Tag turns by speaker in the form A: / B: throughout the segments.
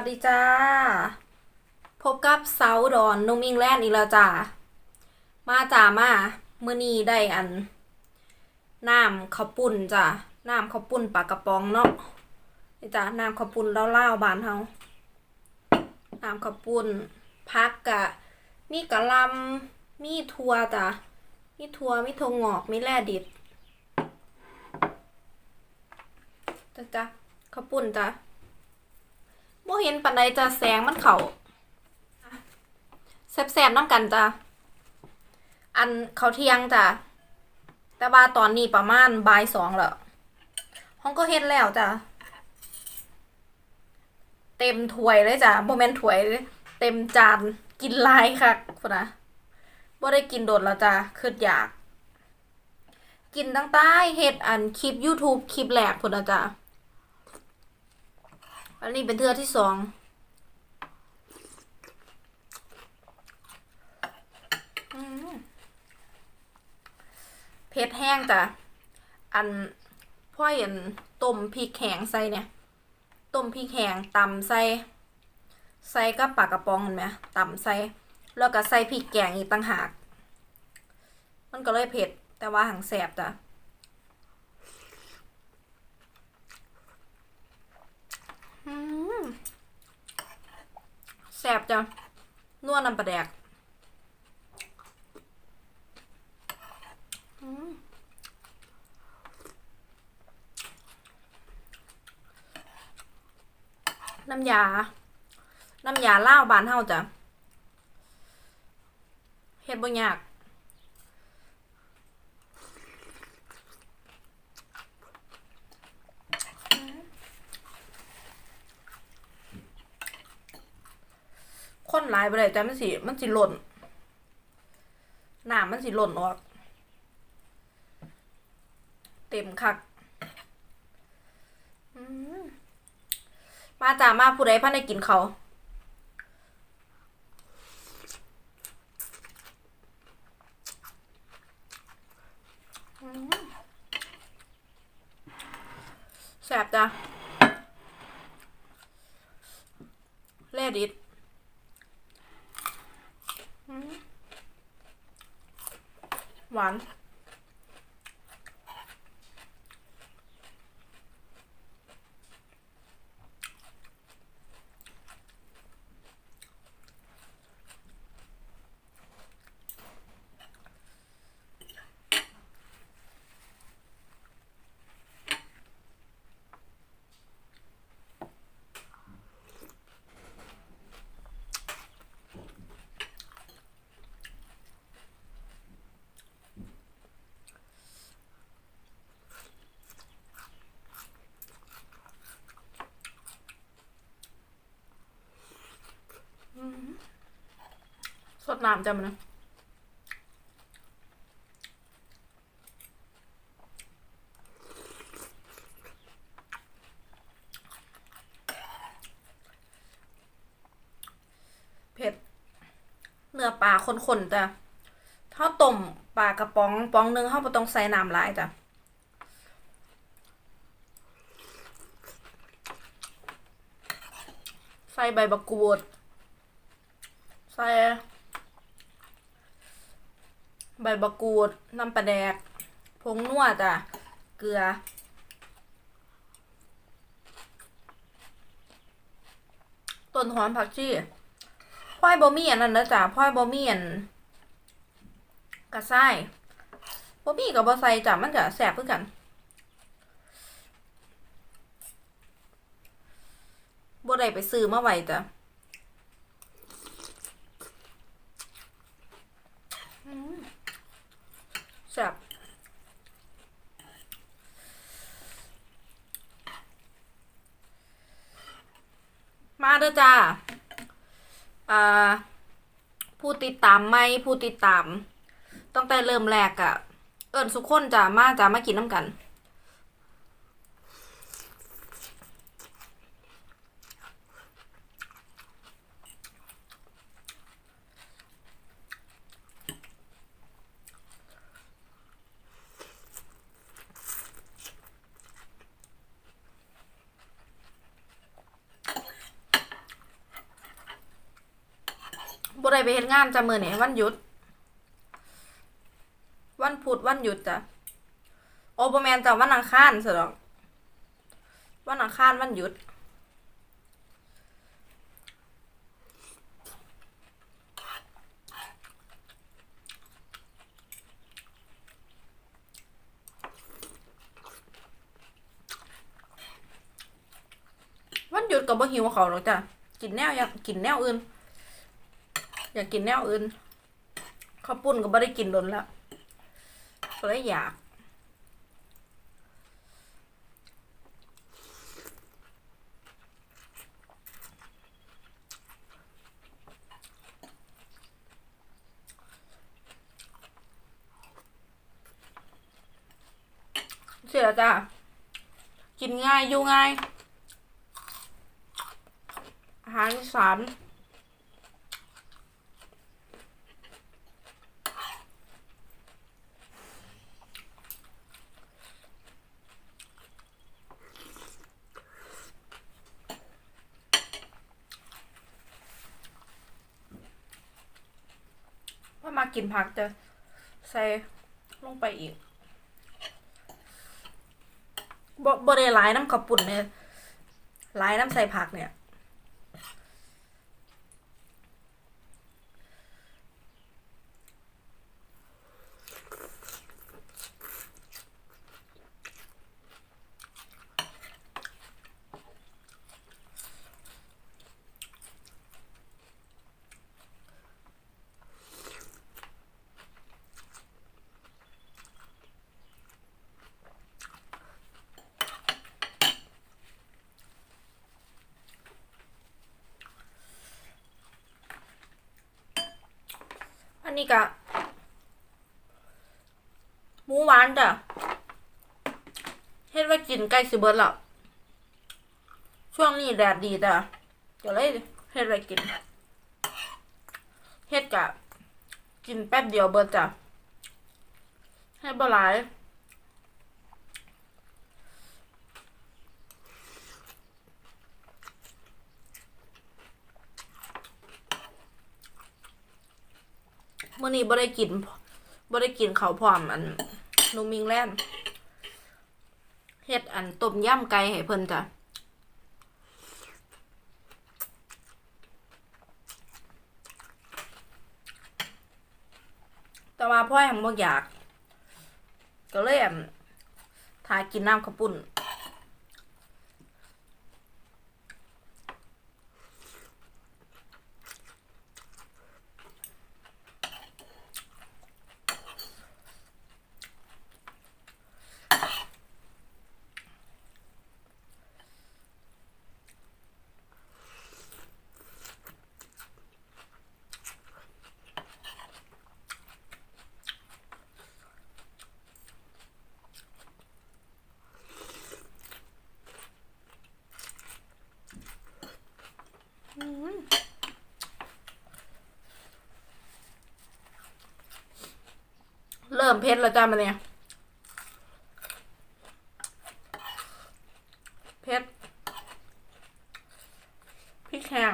A: วัสดีจ้า พบกับเซาดอนนุ่มอิงแลนด์อีกแล้วจ้า มาจ้ามาเมื้อนี้ได้อันน้ำข้าวปุ้นจ้าน้ำข้าวปุ้นปากกระป๋องเนาะนี่จ้าน้ำข้าวปุ้นเล่าๆบานเฮาน้ำข้าวปุ้นพักกะ มีกะลำมีถั่วจ้ะมีถั่วมีถั่วงอกมีแร่ดิบจ้ะจ้ะข้าวปุ้นจ้ะบ่ เห็นปานใดจะแสงมันเขาแซ่บๆน้ำกันจ้ะ อันเขาเที่ยงจ้ะ แต่ว่าตอนนี้ประมาณบ่ายสองแล้วห้องก็เฮ็ดแล้วจ้ะ เต็มถ้วยเลยจ้ะบ่แม่นถ้วยเลย เต็มจาน กินลายคักพุ่นนะบ่ได้กินโดดแล้วจ้ะคืออยาก กินตั้งใต้เฮ็ดอันคลิป YouTube คลิปแรกพุ่นนะจ้ะ อันนี้เป็นเทือที่สองเผ็ดแห้งจ้ะอันพ่อเห็นต้มพริกแห้งใส่เนี่ยต้มพริกแห้งตำใส่ใส่กับปากกระป๋องเห็นไหมตำใส่แล้วก็ใส่พริกแกงอีกต่างหาก มันก็เลยเผ็ดแต่ว่าหังแสบจ้ะอืม แสบจ้ะนวดน้ำปลาแดกน้ำยา น้ำยาเล่าบานเฮาจ้ะเฮ็ดบ่ยาก คนหลายไปเลยจ้ะมันสิมันสิหล่นหน้ำมันสิหล่นออก เต็มคักมาจ้ามาผู้ใดพันได้กินเขาแสบจ้ะแล่ดิด อืมหวาน ส ดน้ำจ้ะมันะเผ็ดเนื้อปลาข้นๆจ้ะถ้าต้มปลากระป๋องป๋องหนึงเขาบ่ต้องใส่น้ำหลายจ้ะใส่ใบบักกูดใส่ บมะกรูด น้ำปลาแดก ผงนวดจ้ะเกลือ ต้นหอมผักชีพ่อยบะหมี่อันนั้นนะจ๊ะพ่อยบะหมี่อันกระไส้บะหมี่กับบะไซจ้ะมันจะแสบเพื่อกันบ่ได้ไปซื้อมาไว้จ้ะ แซ่บมาเด้อจ้า อ่า ผู้ติดตามไม่ผู้ติดตาม ตั้งแต่เริ่มแรกอะเอิญสุกคนจะมาจ้ามากินน้ำกัน บ่ได้ไปเฮ็ดงานจ้ะมื้อนี้วันหยุด วันพุธวันหยุดจ้ะโอบ่แม่นจ้ะวันอังคารซะดอกวันอังคารวันหยุด วันหยุดก็บ่หิวเขาวหรอกจ้ะกินแนวอยากกินแนวอื่น อยากกินแนวอื่นข้าวปุ้นก็บ่ได้กินโดนล้วก็เลยอยากเสียจ้ะกินง่ายอยู่ง่าย อาหารสาม กินผักจะใส่ลงไปอีกบ่บ่ได้หลายน้ำขับปุ่นเนี่ยหลายน้ำใส่ผักเนี่ย นี้กะหมูหวานจ้ะเฮ็ดไว้กินใกล้สิเบิดแล้วช่วงนี้แดดดีจ้ะจะเลยเฮ็ดไว้กิน เฮ็ดกะ กินแป๊บเดียวเบิดจ้ะให้บ่หลาย มื่อนี้บ่ได้กินบ่ได้กินข้าวพร้อมอันนูมิงแลนด์เฮ็ดอันต้มยำไก่ให้เพิ่นจ้ะแต่ว่าพ่อยังบ่อยาก ก็เลยอั่นทากินน้ำข้าวปุ้น เริ่มเผ็ดแล้วจ้ามาเนี่ยเผ็ดพริกแห้ง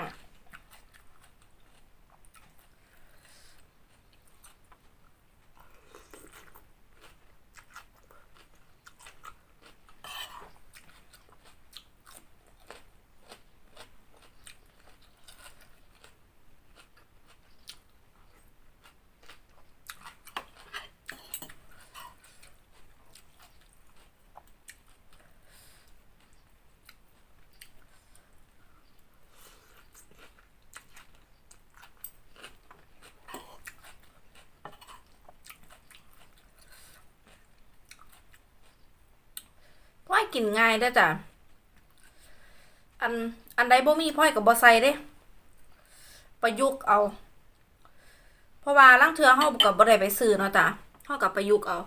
A: กินง่ายได้จ้ะ อันอันใดบ่มีพ่อยกับบอไซเด้ ประยุกต์เอา เพราะว่าลางเทื่อเฮากับ่ได้ไปซื้อเนาะจ้ะเฮากับประยุกต์เอา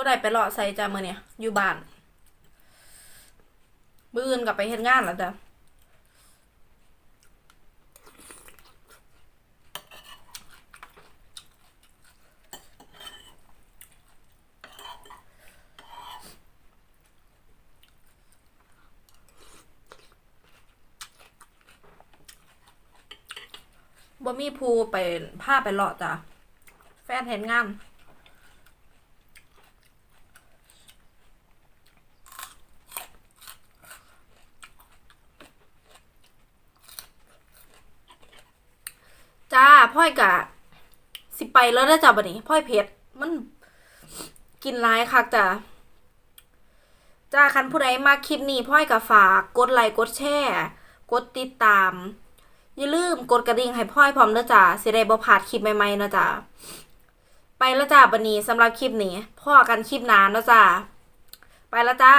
A: บ่ได้ไปเลาะใส่จ้ามื้อเนี่ยอยู่บ้านมื้ออื่นก็ไปเฮ็ดงานแล้วจ้ะบ่มีผู้ไปพาไปเลาะจ้ะแฟนเฮ็ดงาน จ้าพ่อย กะ สิไปแล้วได้จ้าบัดนี้พ่อยเพชรมันกินร้ายคักจ้าจ้าคันผู้ใดมาคลิปนี้พ่อยกะฝากกดไลค์กดแชร์กดติดตาม อย่าลืมกดกระดิ่งให้พ่อยพร้อมเด้อจ้าสิได้บ่พลาดคลิปใหม่ๆนะจ้าไปแล้วจ้าบัดนี้สำหรับคลิปนี้พ่อกันคลิปนาเนะจ้าไปแล้วจ้า